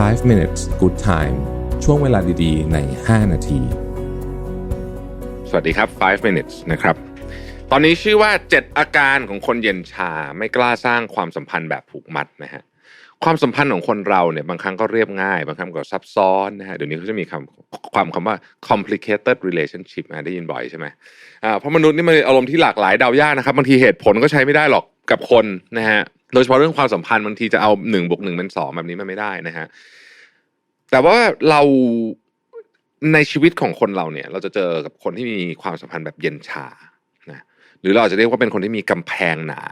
5 minutes good time ช่วงเวลาดีๆ ใน 5 นาที สวัสดีครับ 5 minutes นะครับ ตอนนี้ชื่อว่า 7 อาการของคนเย็นชาไม่กล้าสร้างความสัมพันธ์แบบผูกมัดนะฮะ ความสัมพันธ์ของคนเราเนี่ยบางครั้งก็เรียบง่าย บางครั้งก็ซับซ้อนนะฮะ เดี๋ยวนี้เขาจะมีคำความคำว่า complicated relationship นะได้ยินบ่อยใช่ไหมอ่าเพราะมนุษย์นี่มันอารมณ์ที่หลากหลายเดายากนะครับบางทีเหตุผลก็ใช้ไม่ได้หรอกกับคนนะฮะ โดยเฉพาะเรื่องความสัมพันธ์บางทีจะเอาหนึ่งบวกหนึ่งเป็นสองแบบนี้มันไม่ได้นะฮะแต่ว่าเราในชีวิตของคนเราเนี่ย เราจะเจอกับคนที่มีความสัมพันธ์แบบเย็นชานะหรือเราอาจจะเรียกว่าเป็นคนที่มีกำแพงหนา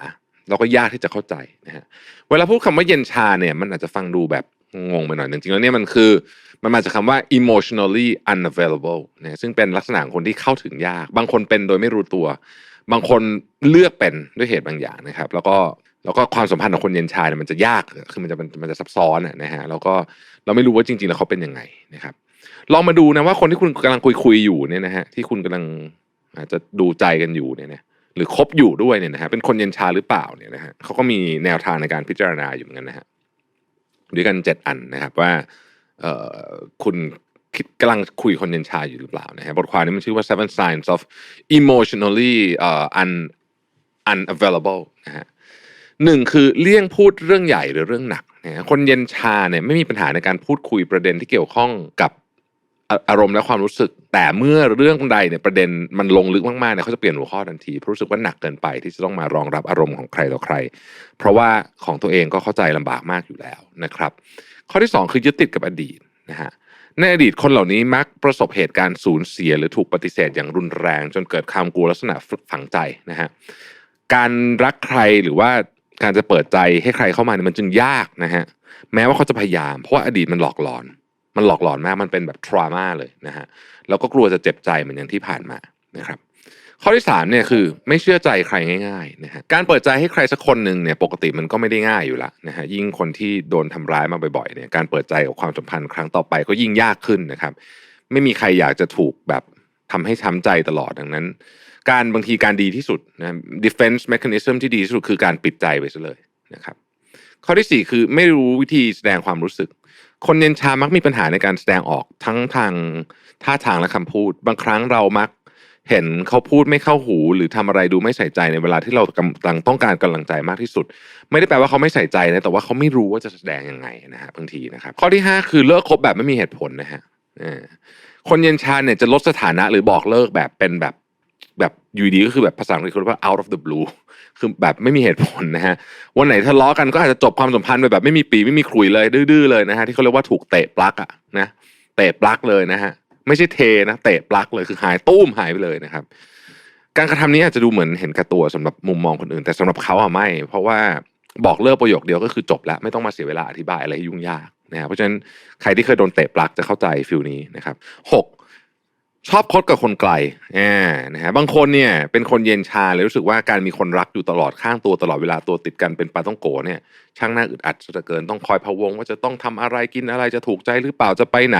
แล้วก็ยากที่จะเข้าใจนะฮะเวลาพูดคำว่าเย็นชาเนี่ย มันอาจจะฟังดูแบบงงไปหน่อยจริงๆแล้วเนี่ยมันคือมันมาจากคำว่า emotionally unavailable นะซึ่งเป็นลักษณะของคนที่เข้าถึงยาก บางคนเป็นโดยไม่รู้ตัว บางคนเลือกเป็นด้วยเหตุบางอย่างนะครับ แล้วก็ แล้วก็ความสัมพันธ์ของคนเย็นชาเนี่ยมันจะยากคือมันจะมันจะซับซ้อนนะฮะแล้วก็เราไม่รู้ว่าจริง ๆ แล้วเขาเป็นยังไงนะครับ ลองมาดูนะว่าคนที่คุณกำลังคุยคุยอยู่เนี่ยนะฮะที่คุณกำลังอาจจะดูใจกันอยู่เนี่ยนะหรือคบอยู่ด้วยเนี่ยนะฮะเป็นคนเย็นชาหรือเปล่าเนี่ยนะฮะเขาก็มีแนวทางในการพิจารณาอยู่เหมือนกันนะฮะด้วยกันเจ็ดอันนะครับว่าเอ่อคุณคิดกำลังคุยคนเย็นชาอยู่หรือเปล่านะฮะบทความนี้มันชื่อว่า seven signs of emotionally uh, un unavailable นะฮะ หนึ่งคือเลี่ยงพูดเรื่องใหญ่หรือเรื่องหนักนะคนเย็นชาเนี่ยไม่มีปัญหาในการพูดคุยประเด็นที่เกี่ยวข้องกับอาอารมณ์และความรู้สึก แต่เมื่อเรื่องใดเนี่ยประเด็นมันลงลึกมากๆเนี่ยเขาจะเปลี่ยนหัวข้อทันทีเพราะรู้สึกว่าหนักเกินไปที่จะต้องมารองรับอารมณ์ของใครต่อใคร เพราะว่าของตัวเองก็เข้าใจลำบากมากอยู่แล้วนะครับ ข้อที่สองคือยึดติดกับอดีตนะฮะในอดีตคนเหล่านี้มักประสบเหตุการณ์สูญเสีย หรือถูกปฏิเสธอย่างรุนแรง จนเกิดความกลัวลักษณะฝังใจนะฮะการรักใครหรือว่า การจะเปิดใจให้ใครเข้ามาเนี่ยมันจึงยากนะฮะแม้ว่าเขาจะพยายาม เพราะว่าอดีตมันหลอกหลอน มันหลอกหลอนมากมันเป็นแบบทรามาเลยนะฮะแล้วก็กลัวจะเจ็บใจเหมือนอย่างที่ผ่านมานะครับข้อที่สามเนี่ยคือไม่เชื่อใจใครง่ายๆนะฮะการเปิดใจให้ใครสักคนหนึ่งเนี่ยปกติมันก็ไม่ได้ง่ายอยู่ละนะฮะยิ่งคนที่โดนทำร้ายมาบ่อยๆเนี่ยการเปิดใจกับความสัมพันธ์ครั้งต่อไปก็ยิ่งยากขึ้นนะครับ ไม่มีใครอยากจะถูกแบบทำให้ช้ำใจตลอดดังนั้น การบางทีการดีที่สุดนะ defense mechanism ที่ดีที่สุดคือการปิดใจไปซะเลยนะครับ ข้อที่สี่คือไม่รู้วิธีแสดงความรู้สึก คนเย็นชามักมีปัญหาในการแสดงออกทั้งทางท่าทางและคำพูด บางครั้งเรามักเห็นเขาพูดไม่เข้าหู หรือทำอะไรดูไม่ใส่ใจในเวลาที่เรากำลังต้องการกำลังใจมากที่สุด ไม่ได้แปลว่าเขาไม่ใส่ใจนะแต่ว่าเขาไม่รู้ว่าจะแสดงยังไงนะฮะบางทีนะครับ ข้อที่ห้าคือเลิกคบแบบไม่มีเหตุผลนะฮะคนเย็นชาเนี่ยจะลดสถานะหรือบอกเลิกแบบเป็นแบบ แบบอยู่ดีก็คือแบบภาษาอังกฤษเขาเรียกว่า out of the blue คือแบบไม่มีเหตุผลนะฮะวันไหนทะเลาะกันก็อาจจะจบความสัมพันธ์ไปแบบไม่มีปีไม่มีครุยเลย ดื้อๆเลยนะฮะที่เขาเรียกว่าถูกเตะปลั๊กอะนะเตะปลั๊กเลยนะฮะไม่ใช่เทนะเตะปลั๊กเลยคือหายตุ้มหายไปเลยนะครับ การกระทำนี้อาจจะดูเหมือนเห็นแก่ตัวสำหรับมุมมองคนอื่น แต่สำหรับเขาอะไม่ เพราะว่าบอกเลิกประโยคเดียวก็คือจบแล้วไม่ต้องมาเสียเวลาอธิบายอะไรยุ่งยากนะฮะเพราะฉะนั้นใครที่เคยโดนเตะปลั๊กจะเข้าใจฟิลนี้นะครับหก ชอบคดกับคนไกลอ่านะฮะบางคนเนี่ยเป็นคนเย็นชาเลยรู้สึกว่าการมีคนรักอยู่ตลอดข้างตัวตลอดเวลาตัวติดกันเป็นปลาต้องโกเนี่ยช่างน่าอึดอัดจะเทือเกินต้องคอยพะวง ว่าจะต้องทำอะไรกินอะไรจะถูกใจหรือเปล่าจะไปไหน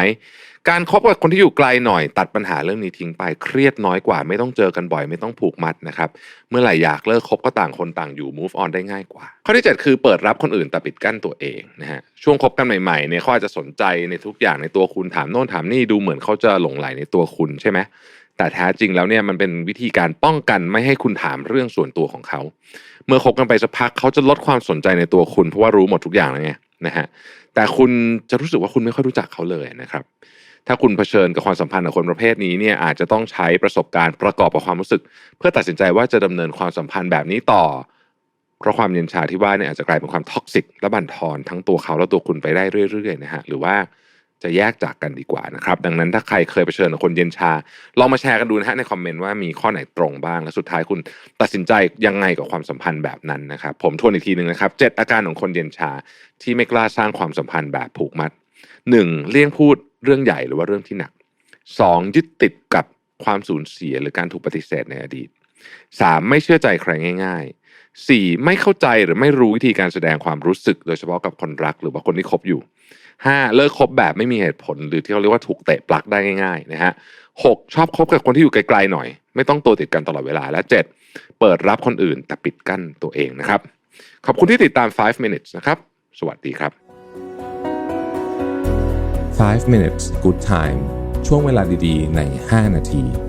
การคบกับคนที่อยู่ไกลหน่อย ตัดปัญหาเรื่องนี้ทิ้งไปเครียดน้อยกว่า ไม่ต้องเจอกันบ่อย ไม่ต้องผูกมัดนะครับเมื่อไหร่อยากเลิกคบก็ต่างคนต่างอยู่ move on ได้ง่ายกว่า ข้อที่ 7 คือเปิดรับคนอื่นแต่ปิดกั้นตัวเองนะฮะช่วงคบกันใหม่ๆเนี่ยเขาอาจจะสนใจในทุกอย่างในตัวคุณถามโน่นถามนี่ดูเหมือนเขาจะหลงไหลในตัวคุณใช่ไหมแต่แท้จริงแล้วเนี่ยมันเป็นวิธีการป้องกันไม่ให้คุณถามเรื่องส่วนตัวของเขา เมื่อคบกันไปสักพักเขาจะลดความสนใจในตัวคุณ เพราะว่ารู้หมดทุกอย่างแล้วไงนะฮะแต่คุณจะรู้สึกว่าคุณไม่ค่อยรู้จักเขาเลยนะครับ ถ้าคุณเผชิญกับความสัมพันธ์กับคนประเภทนี้เนี่ยอาจจะต้องใช้ประสบการณ์ประกอบกับความรู้สึก เพื่อตัดสินใจว่าจะดำเนินความสัมพันธ์แบบนี้ต่อ เพราะความเย็นชาที่ว่าเนี่ยอาจจะกลายเป็นความท็อกซิกและบั่นทอนทั้งตัวเขาและตัวคุณไปได้เรื่อยๆนะฮะหรือว่าจะแยกจากกันดีกว่านะครับ ดังนั้นถ้าใครเคยเผชิญกับคนเย็นชา ลองมาแชร์กันดูนะฮะในคอมเมนต์ว่ามีข้อไหนตรงบ้าง และสุดท้ายคุณตัดสินใจยังไงกับความสัมพันธ์แบบนั้นนะครับ ผมทวนอีกทีหนึ่งนะครับเจ็ดอาการของคนเย็นชาที่ไม่กล้าสร้างความสัมพันธ์แบบผูกมัดหนึ่งเลี่ยงพูด เรื่องใหญ่หรือว่าเรื่องที่หนักสองยึดติดกับความสูญเสียหรือการถูกปฏิเสธในอดีตสามไม่เชื่อใจใครง่ายๆสี่ไม่เข้าใจหรือไม่รู้วิธีการแสดงความรู้สึก โดยเฉพาะกับคนรักหรือว่าคนที่คบอยู่ห้าเลิกคบแบบไม่มีเหตุผลหรือที่เขาเรียกว่าถูกเตะปลักได้ง่ายๆนะฮะหกชอบคบกับคนที่อยู่ไกลๆหน่อย ไม่ต้องตัวติดกันตลอดเวลาและเจ็ดเปิดรับคนอื่นแต่ปิดกั้นตัวเองนะครับ ขอบคุณที่ติดตาม 5 minutes นะครับ สวัสดีครับ 5 minutes good time ช่วงเวลาดีๆ ใน 5 นาที